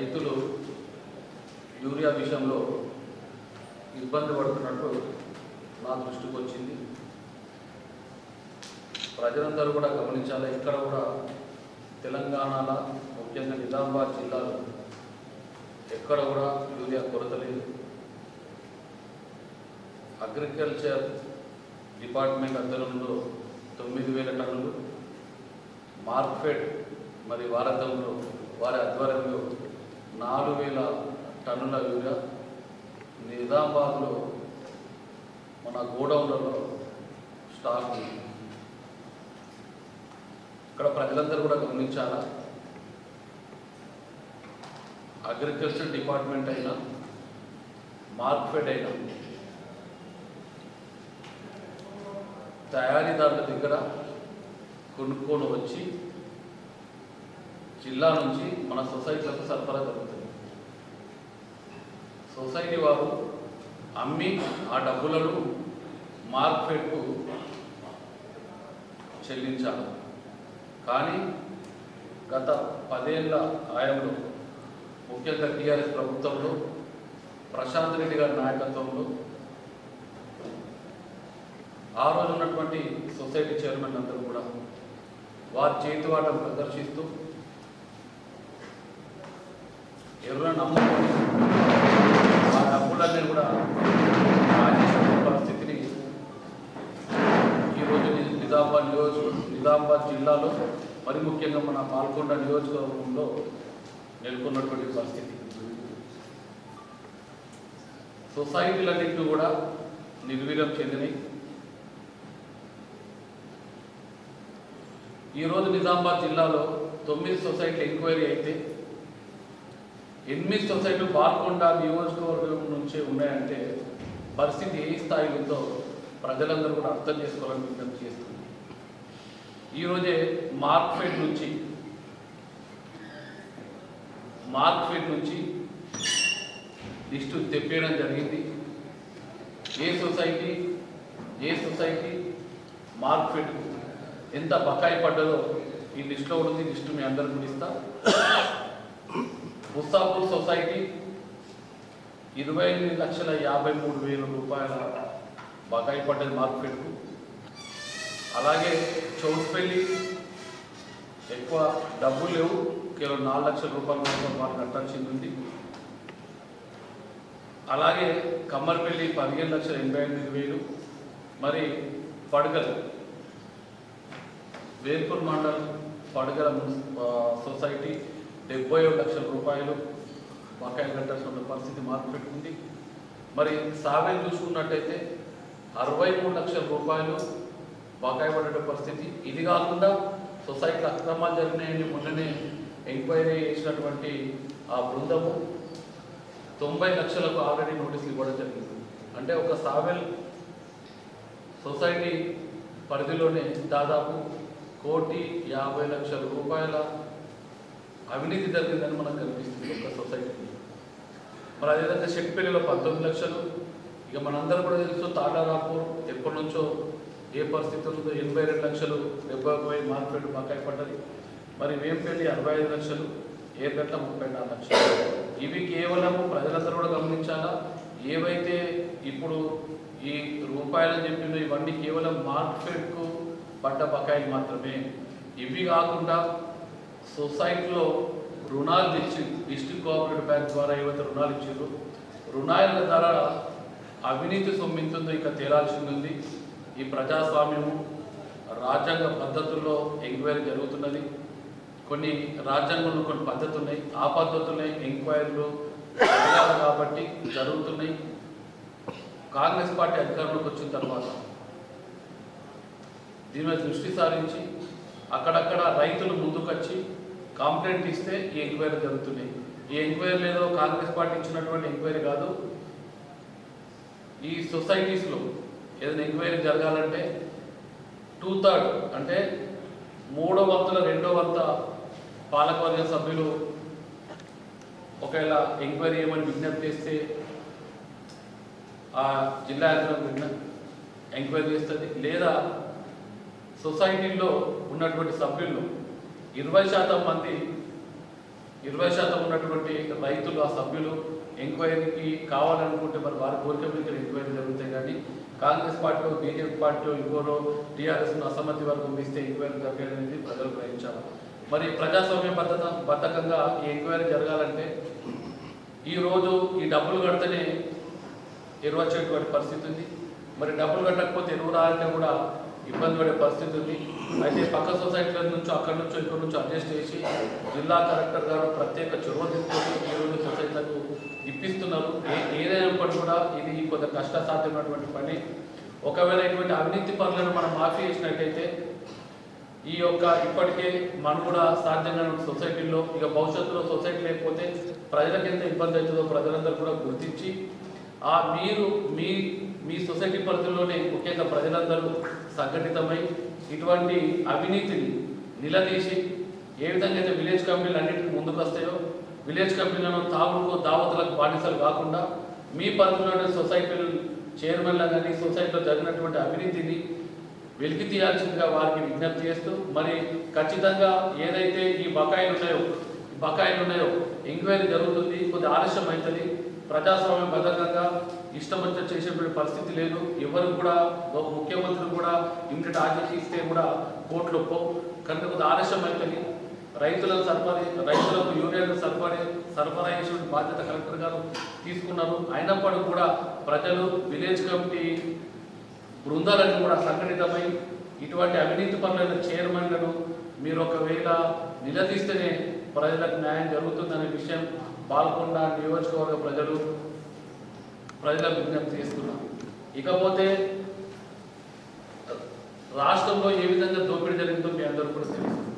రైతులు యూరియా విషయంలో ఇబ్బంది పడుతున్నట్టు నా దృష్టికి వచ్చింది. ప్రజలందరూ కూడా గమనించాలి. ఇక్కడ కూడా తెలంగాణలో ముఖ్యంగా నిజామాబాద్ జిల్లాలో ఎక్కడ కూడా యూరియా కొరత లేదు. అగ్రికల్చర్ డిపార్ట్మెంట్ ఆధ్వర్యంలో తొమ్మిది వేల టన్నులు మార్క్ఫెడ్ మరి వారతంలో వారి ఆధ్వర్యంలో నాలుగు వేల టన్నుల యూరియా నిజామాబాద్లో మన గోడౌన్లలో స్టాక్ ఉంది. ఇక్కడ ప్రజలందరూ కూడా గమనించాలా? అగ్రికల్చర్ డిపార్ట్మెంట్ అయినా మార్క్ఫెడ్ అయినా తయారీదారుల దగ్గర కొనుక్కొని వచ్చి జిల్లా నుంచి మన సొసైటీలకు సరఫరా జరుగుతుంది. సొసైటీ వారు అమ్మి ఆ డబ్బులను మార్కెట్కు చెల్లించాలి కానీ గత పదేళ్ళ ఆయంలో ముఖ్యంగా టీఆర్ఎస్ ప్రభుత్వంలో ప్రశాంత్ రెడ్డి గారి నాయకత్వంలో ఆ రోజు ఉన్నటువంటి సొసైటీ చైర్మన్ అందరూ కూడా వారి చేతివాటం ప్రదర్శిస్తూ ఎవరైనా నమ్ముకొని ఆ డబ్బులన్నీ కూడా రాజేశ్వర పరిస్థితిని ఈరోజు ని- నిజామాబాద్ నియోజక నిజామాబాద్ జిల్లాలో మరి ముఖ్యంగా మన పాల్గొండ నియోజకవర్గంలో నెలకొన్నటువంటి పరిస్థితి. సొసైటీలన్నింటినీ కూడా నిర్వీర్యం చెందినాయి. ఈరోజు నిజామాబాద్ జిల్లాలో తొమ్మిది సొసైటీలు ఎంక్వైరీ అయితే ఎనిమిది సొసైటీలు పాల్గొండ నియోజకవర్గం నుంచే ఉన్నాయంటే పరిస్థితి ఏ స్థాయిలో ప్రజలందరూ కూడా అర్థం చేసుకోవాలని విజ్ఞప్తి చేస్తుంది ఈరోజే మార్క్ఫెడ్ నుంచి. మార్క్ఫెడ్ నుంచి లిస్టు తెప్పేయడం జరిగింది. ఏ సొసైటీ ఏ సొసైటీ మార్క్ఫెడ్ ఎంత బకాయి పడ్డదో ఈ లిస్టులో ఉంది లిస్టు మీ అందరికి కూడా ఇస్తా. ముస్తాపూర్ సొసైటీ ఇరవై ఎనిమిది లక్షల యాభై మూడు వేల రూపాయల బకాయి పడ్డది మార్కెట్కు అలాగే చౌటుపల్లి ఎక్కువ డబ్బులు లేవు కేవలం నాలుగు లక్షల రూపాయలు మాత్రం వాళ్ళు కట్టాల్సింది ఉంది అలాగే కమ్మర్పల్లి పదిహేను లక్షల ఎనభై ఎనిమిది వేలు మరి పడగలు వేల్పూర్ మండల్ పడగల సొసైటీ డెబ్బై ఏడు లక్షల రూపాయలు బకాయిలు కట్టాల్సిన పరిస్థితి మార్పు పెట్టింది మరి సావేలు చూసుకున్నట్టయితే అరవై మూడు లక్షల రూపాయలు బకాయి పడే పరిస్థితి. ఇది కాకుండా సొసైటీలో అక్రమాలు జరిగినాయని మొన్ననే ఎంక్వైరీ చేసినటువంటి ఆ బృందము తొంభై లక్షలకు ఆల్రెడీ నోటీసులు ఇవ్వడం జరిగింది. అంటే ఒక సావెల్ సొసైటీ పరిధిలోనే దాదాపు కోటి యాభై లక్షల రూపాయల అవినీతి జరిగిందని మనకు కనిపిస్తుంది ఒక సొసైటీ మరి అదేవిధంగా షెట్పల్లిలో పంతొమ్మిది లక్షలు. ఇక మనందరం కూడా తెలుసు తాటారాపూర్ ఎప్పటి నుంచో ఏ పరిస్థితి ఉందో ఎనభై రెండు లక్షలు డెబ్బై ఒక మార్కెట్ బకాయి పడ్డది. మరి వేంపల్లి అరవై ఐదు లక్షలు ఏర్గట్ల ముప్పై నాలుగు లక్షలు. ఇవి కేవలం ప్రజలందరూ కూడా గమనించాలా? ఏవైతే ఇప్పుడు ఈ రూపాయలు చెప్పిన ఇవన్నీ కేవలం మార్కెట్కు పడ్డ బకాయిలు మాత్రమే. ఇవి కాకుండా సొసైటీలో రుణాలు తెచ్చి డిస్ట్రిక్ట్ కోఆపరేటివ్ బ్యాంక్ ద్వారా ఏవైతే రుణాలు ఇచ్చారు రుణాల ద్వారా అవినీతి సొమ్మింతుందో ఇక తేలాల్సింది ఉంది. ఈ ప్రజాస్వామ్యము రాజ్యాంగ పద్ధతుల్లో ఎంక్వైరీ జరుగుతున్నది. కొన్ని రాజ్యాంగంలో కొన్ని పద్ధతులు ఉన్నాయి ఆ పద్ధతులనే ఎంక్వైరీలు జరగాలి కాబట్టి జరుగుతున్నాయి. కాంగ్రెస్ పార్టీ అధికారంలోకి వచ్చిన తర్వాత దీని మీద దృష్టి సారించి అక్కడక్కడ రైతులు ముందుకొచ్చి కంప్లైంట్ ఇస్తే ఈ ఎంక్వైరీ జరుగుతున్నాయి. ఈ ఎంక్వైరీ ఏదో కాంగ్రెస్ పార్టీ ఇచ్చినటువంటి ఎంక్వైరీ కాదు. ఈ సొసైటీస్లో ఏదైనా ఎంక్వైరీ జరగాలంటే టూ థర్డ్ అంటే మూడో వంతుల రెండో వంత పాలకవర్గ సభ్యులు ఒకవేళ ఎంక్వైరీ ఏమని విజ్ఞప్తి చేస్తే ఆ జిల్లా యంత్రం విజ్ఞ ఎంక్వైరీ చేస్తుంది. లేదా సొసైటీలో ఉన్నటువంటి సభ్యులు ఇరవై శాతం మంది ఇరవై శాతం ఉన్నటువంటి రైతులు ఆ సభ్యులు ఎంక్వైరీకి కావాలనుకుంటే మరి వారి కోరిక మీద ఎంక్వైరీ జరుగుతాయి. కానీ కాంగ్రెస్ పార్టీలో బీజేపీ పార్టీలో ఇంకోరో టీఆర్ఎస్ అసమ్మతి వరకు పంపిస్తే ఎంక్వైరీ జరగాలనేది ప్రజలు గ్రహించాలి మరి ప్రజాస్వామ్య బద్ధత బద్ధకంగా ఈ ఎంక్వైరీ జరగాలంటే ఈరోజు ఈ డబ్బులు కడితేనే ఎరువు వచ్చేటువంటి పరిస్థితి ఉంది. మరి డబ్బులు కట్టకపోతే ఎరువు రాలంటే కూడా ఇబ్బంది పడే పరిస్థితి ఉంది. అయితే పక్క సొసైటీల నుంచి అక్కడి నుంచి ఇక్కడి నుంచి అడ్జస్ట్ చేసి జిల్లా కలెక్టర్ గారు ప్రత్యేక చొరవ తీసుకొని ఈ రోజు సొసైటీలకు ఇప్పిస్తున్నారు ఏ- ఏదైనప్పటికీ కూడా ఇది కొంత కష్టసాధ్యమైనటువంటి పని. ఒకవేళ ఇటువంటి అవినీతి పనులను మనం మాఫీ చేసినట్టయితే ఈ యొక్క ఇప్పటికే మనుగడ సాధ్యంగా సొసైటీలో ఇక భవిష్యత్తులో సొసైటీ లేకపోతే ప్రజలకు ఎంత ఇబ్బంది అవుతుందో ప్రజలందరూ కూడా గుర్తించి ఆ మీరు మీ మీ సొసైటీ పరిధిలోనే ముఖ్యంగా ప్రజలందరూ సంఘటితమై ఇటువంటి అవినీతిని నిలదీసి ఏ విధంగా అయితే విలేజ్ కమిటీలు అన్నింటికి ముందుకు వస్తాయో విలేజ్ కమిటీలను తాగుడుకు దావతులకు బానిసలు కాకుండా మీ పరిధిలోని సొసైటీలు చైర్మన్ల కానీ సొసైటీలో జరిగినటువంటి అవినీతిని వెలికి తీయాల్సిందిగా వారికి విజ్ఞప్తి చేస్తూ మరి ఖచ్చితంగా ఏదైతే ఈ బకాయిలు ఉన్నాయో బకాయిలు ఉన్నాయో ఎంక్వైరీ జరుగుతుంది కొద్ది ఆలస్యం అవుతుంది ప్రజాస్వామ్య బద్ధకంగా ఇష్టం వచ్చి చేసేటువంటి పరిస్థితి లేదు. ఎవరు కూడా ఒక ముఖ్యమంత్రి కూడా ఇంటి ఆర్డర్ ఇస్తే కూడా కోర్టులు ఒప్పవు. కనుక కొద్ది ఆలస్యం అవుతుంది. రైతులకు సరఫరా రైతులకు యూరియన్ సరఫరా సరఫరా చేసే బాధ్యత కలెక్టర్ గారు తీసుకున్నారు. అయినప్పటికీ కూడా ప్రజలు విలేజ్ కమిటీ బృందాలను కూడా సంఘటితమై ఇటువంటి అవినీతి పనులైన చైర్మన్లను మీరు ఒకవేళ నిలదీస్తేనే ప్రజలకు న్యాయం జరుగుతుందనే విషయం పాల్గొండ నియోజకవర్గ ప్రజలు ప్రజలకు విజ్ఞప్తి చేస్తున్నారు. ఇకపోతే రాష్ట్రంలో ఏ విధంగా దోపిడీ జరిగిందో మీ అందరూ కూడా తెలుసు.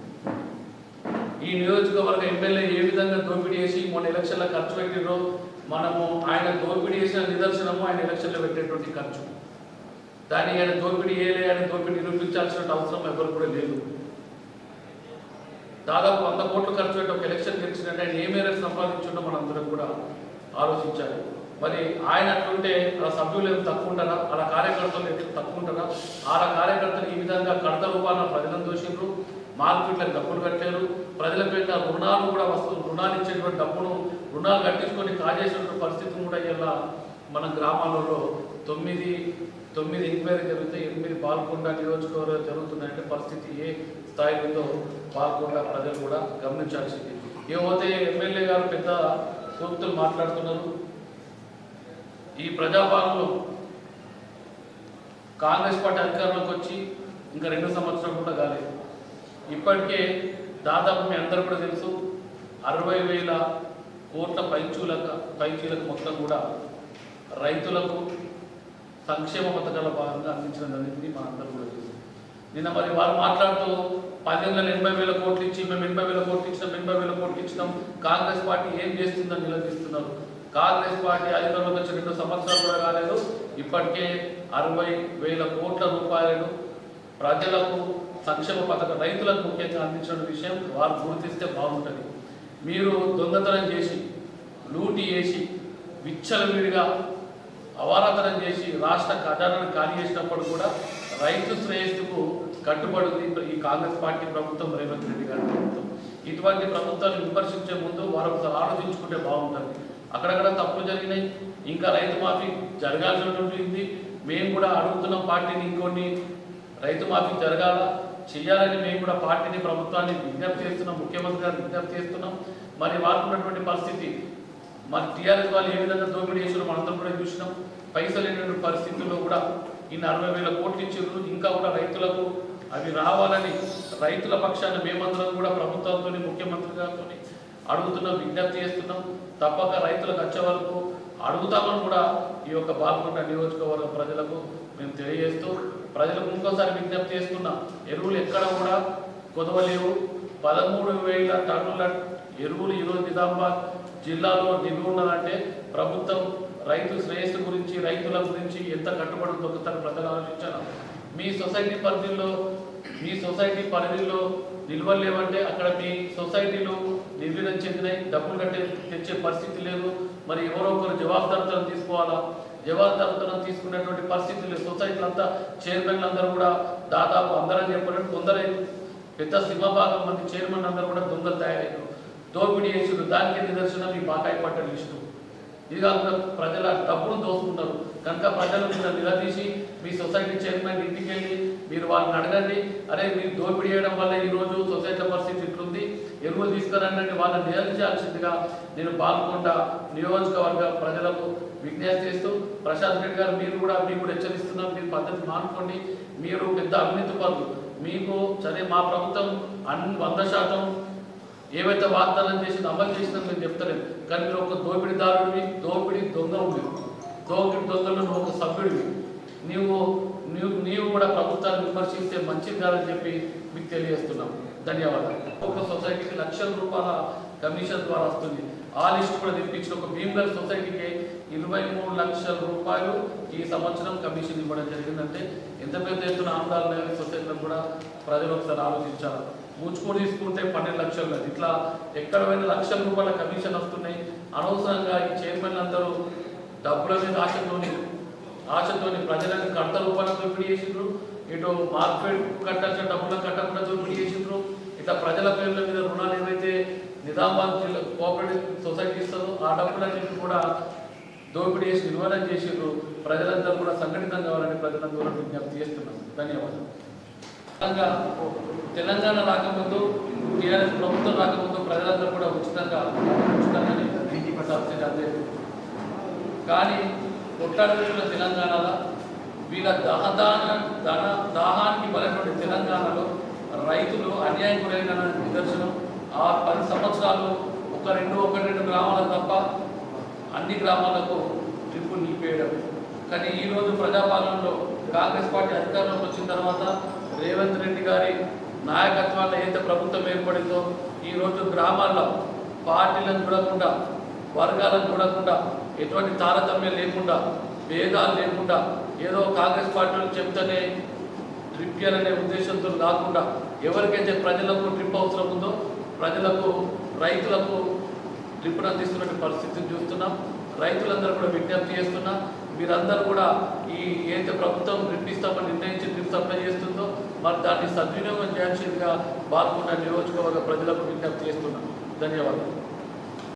ఈ నియోజకవర్గ ఎమ్మెల్యే ఏ విధంగా దోపిడీ చేసి మొన్న ఎలక్షన్లో ఖర్చు పెట్టినో మనము ఆయన దోపిడీ చేసిన నిదర్శనము ఆయన ఎలక్షన్లో పెట్టేటువంటి ఖర్చు. దాన్ని ఆయన దోపిడీ ఏలే ఆయన దోపిడీ నిరూపించాల్సిన అవసరం ఎవరు కూడా లేదు. దాదాపు వంద కోట్లు ఖర్చు పెట్టి ఒక ఎలక్షన్ గెలిచినట్టు ఆయన ఏ మేరకు సంపాదించుండో మనందరం కూడా ఆలోచించాలి. మరి ఆయన అట్లుంటే ఆ సభ్యులు ఏమి తక్కువ ఉంటారా అలా కార్యకర్తలు ఏం తక్కువ ఉంటారా అలా కార్యకర్తలు ఈ విధంగా కడత రూపాన ప్రజలను దోషిండ్రు మార్కెట్లకు డబ్బులు కట్టారు ప్రజల పేట రుణాలు కూడా వస్తు రుణాలు ఇచ్చేటువంటి డబ్బును రుణాలు కట్టించుకొని కాజేసినటువంటి పరిస్థితి కూడా ఇలా మన గ్రామాలలో తొమ్మిది తొమ్మిది ఎంక్వైరీ జరిగితే ఎనిమిది పాల్గొండ నియోజకవర్గం జరుగుతుందంటే పరిస్థితి ఏ స్థాయిలో ఉందో పాల్గొండ ప్రజలు కూడా గమనించాల్సింది. ఏమైతే ఎమ్మెల్యే గారు పెద్ద సూక్తులు మాట్లాడుతున్నారు ఈ ప్రజాపాలనలో కాంగ్రెస్ పార్టీ అధికారంలోకి వచ్చి ఇంకా రెండు సంవత్సరాలు కూడా కాలేదు. ఇప్పటికే దాదాపు మీ అందరూ కూడా తెలుసు అరవై వేల కోట్ల పైచూలకు పైచీలకు మొత్తం కూడా రైతులకు సంక్షేమ పథకాల భాగంగా అందించడం జరిగింది మా అందరూ కూడా తెలుసు. నిన్న మరి వారు మాట్లాడుతూ పద్దెనిమిది వందల ఎనభై వేల కోట్లు ఇచ్చి మేము ఎనభై వేల కోట్లు ఇచ్చినాం ఎనభై వేల కోట్లు ఇచ్చినాం కాంగ్రెస్ పార్టీ ఏం చేస్తుందని నిలదీస్తున్నారు. కాంగ్రెస్ పార్టీ అధికారంలోకి వచ్చి రెండు సంవత్సరాలు కూడా కాలేదు ఇప్పటికే అరవై వేల కోట్ల రూపాయలను ప్రజలకు సంక్షేమ పథకం రైతులకు ముఖ్యంగా అందించిన విషయం వారు గుర్తిస్తే బాగుంటుంది. మీరు దొంగతనం చేసి లూటీ చేసి విచ్చలవిడిగా అవారాతనం చేసి రాష్ట్ర ఖజానాను ఖాళీ చేసినప్పుడు కూడా రైతు శ్రేయస్సుకు కట్టుబడింది ఈ కాంగ్రెస్ పార్టీ ప్రభుత్వం రేవంత్ రెడ్డి గారి ప్రభుత్వం. ఇటువంటి ప్రభుత్వాన్ని విమర్శించే ముందు వారు ఒకసారి ఆలోచించుకుంటే బాగుంటుంది. అక్కడక్కడ తప్పులు జరిగినాయి. ఇంకా రైతు మాఫీ జరగాల్సినటువంటి మేము కూడా అడుగుతున్న పార్టీని ఇంకొన్ని రైతు మాఫీ జరగాల. చేయాలని మేము కూడా పార్టీని ప్రభుత్వాన్ని విజ్ఞప్తి చేస్తున్నాం ముఖ్యమంత్రి గారిని విజ్ఞప్తి చేస్తున్నాం. మరి వారికి ఉన్నటువంటి పరిస్థితి మరి టీఆర్ఎస్ వాళ్ళు ఏ విధంగా దోపిడీ చేసారో మనందరం కూడా చూసినాం. పైసలు లేనటువంటి పరిస్థితుల్లో కూడా ఇన్ని అరవై వేల కోట్లు ఇచ్చారు ఇంకా కూడా రైతులకు అవి రావాలని రైతుల పక్షాన మేమందరం కూడా ప్రభుత్వంతో ముఖ్యమంత్రి గారితో అడుగుతున్నాం విజ్ఞప్తి చేస్తున్నాం. తప్పక రైతులకు వచ్చే వరకు అడుగుతామని కూడా ఈ యొక్క బాల్కొండ నియోజకవర్గ ప్రజలకు మేము తెలియజేస్తూ ప్రజలకు ఇంకోసారి విజ్ఞప్తి చేస్తున్నాం ఎరువులు ఎక్కడ కూడా కొదవలేవు. పదమూడు వేల టన్నుల ఎరువులు ఈరోజు నిజామాబాద్ జిల్లాలో నిల్వ ఉన్నదంటే ప్రభుత్వం రైతు శ్రేయస్సు గురించి రైతుల గురించి ఎంత కట్టుబడి దొరుకుతారు ప్రజలు ఆలోచించాలి? మీ సొసైటీ పరిధిలో మీ సొసైటీ పరిధిలో నిల్వలు లేవంటే అక్కడ మీ సొసైటీలో నిర్వీర్యం చెందినాయి డబ్బులు కట్టే తెచ్చే పరిస్థితి లేదు. మరి ఎవరో ఒకరు జవాబుదారితనం తీసుకోవాలా? జవాబుదారితనం తీసుకునేటువంటి పరిస్థితి లేదు. సొసైటీలు అంతా చైర్మన్లు అందరూ కూడా దాదాపు అందరం చెప్పినట్టు కొందరే పెద్ద సింహభాగం మంది చైర్మన్ అందరూ కూడా దొంగలు తయారయ్యారు దోపిడీ చేసారు దానికి నిదర్శనం ఈ బాకాయ పట్ట లిస్టు. ఇది కాకుండా ప్రజల డబ్బును దోసుకుంటారు కనుక ప్రజలు కూడా నిలదీసి మీ సొసైటీ చైర్మన్ ఇంటికి వెళ్ళి మీరు వాళ్ళని అడగండి. అరే మీరు దోపిడీ చేయడం వల్ల ఈ రోజు సొసైటీ పరిస్థితి ఇట్లుంది. ఎరువులు తీసుకురండి వాళ్ళని నిలదీయాల్సిందిగా నేను పాల్గొంట నియోజకవర్గ ప్రజలకు విజ్ఞప్తి చేస్తూ ప్రశాంత్ రెడ్డి గారు మీరు కూడా మీకు కూడా హెచ్చరిస్తున్నాం. మీరు పద్ధతి మానుకోండి. మీరు పెద్ద అవినీతి పనులు మీకు సరే మా ప్రభుత్వం అన్ని వంద శాతం ఏవైతే వాగ్దానం చేసిందో అమలు చేసిందో నేను చెప్తలేదు కానీ మీరు ఒక దోపిడీదారుడివి దోపిడీ దొంగవు దోపిడి దొంగలు నువ్వు ఒక సభ్యుడివి. నీవు నీవు నీవు కూడా ప్రభుత్వాన్ని విమర్శిస్తే మంచిది కాదని చెప్పి మీకు తెలియజేస్తున్నాం. ధన్యవాదాలు. ఒక సొసైటీకి లక్షల రూపాయల కమిషన్ ద్వారా వస్తుంది. ఆ లిస్ట్ కూడా తెప్పించిన ఒక భీమ్గల్ సొసైటీకి ఇరవై మూడు లక్షల రూపాయలు ఈ సంవత్సరం కమిషన్ ఇవ్వడం జరిగిందంటే ఎంత పెద్ద ఎత్తున ఆందోళన సొసైటీలో కూడా ప్రజలు ఒకసారి ఆలోచించాలి. పూచుకొని తీసుకుంటే పన్నెండు లక్షలు కాదు ఇట్లా ఎక్కడ పోయిన లక్షల రూపాయల కమిషన్ వస్తున్నాయి. అనవసరంగా ఈ చైర్మన్ అందరూ డబ్బుల మీద ఆశతోని ఆశతోని ప్రజలకు కడత రూపాయలు దోపిడీ చేసిండ్రు. ఇటు మార్కెట్ కట్టాల్సిన డబ్బులను కట్టకుండా దోపిడీ చేసిండ్రు. ఇట్లా ప్రజల పేర్ల మీద రుణాలు ఏవైతే నిజామాబాద్ జిల్లా కోఆపరేటివ్ సొసైటీ ఇస్తుందో ఆ డబ్బులన్నింటినీ కూడా దోపిడీ చేసి నిర్వహణ చేసిండ్రు. ప్రజలందరూ కూడా సంఘటితం కావాలని ప్రజలందరూ విజ్ఞప్తి చేస్తున్నాం. ధన్యవాదాలు. తెలంగాణ తెలంగాణ రాకముందు టీఆర్ఎస్ ప్రభుత్వం రాకముందు ప్రజలందరూ కూడా ఉచితంగా ఉచితంగానే సబ్సిడీ అందేది కానీ కొట్లాడుతున్న తెలంగాణలో వీళ్ళ దహదాన ధన దాహానికి బలైనటువంటి తెలంగాణలో రైతులు అన్యాయం గురైన నిదర్శనం. ఆ పది సంవత్సరాలు ఒక రెండు ఒక రెండు గ్రామాలకు తప్ప అన్ని గ్రామాలకు ట్రిప్పు నిలిపేయడం. కానీ ఈరోజు ప్రజాపాలనలో కాంగ్రెస్ పార్టీ అధికారంలోకి వచ్చిన తర్వాత రేవంత్ రెడ్డి గారి నాయకత్వాన్ని ఏదైతే ప్రభుత్వం ఏర్పడిందో ఈరోజు గ్రామాల్లో పార్టీలను చూడకుండా వర్గాలను చూడకుండా ఎటువంటి తారతమ్యం లేకుండా భేదాలు లేకుండా ఏదో కాంగ్రెస్ పార్టీలు చెప్తేనే ట్రిప్ అనే ఉద్దేశంతో కాకుండా ఎవరికైతే ప్రజలకు ట్రిప్ అవసరం ఉందో ప్రజలకు రైతులకు ట్రిప్ను అందిస్తున్న పరిస్థితిని చూస్తున్నాం. రైతులందరూ కూడా విజ్ఞప్తి చేస్తున్నా మీరందరూ కూడా ఈ ఏదైతే ప్రభుత్వం ట్రిప్ ఇస్తామని నిర్ణయించి ట్రిప్ సప్లై చేస్తుందో మరి దాన్ని సద్వినియోగం చేయాల్సిందిగా బాల్కొండ నియోజకవర్గ ప్రజలకు విజ్ఞప్తి చేస్తున్నాం ధన్యవాదాలు.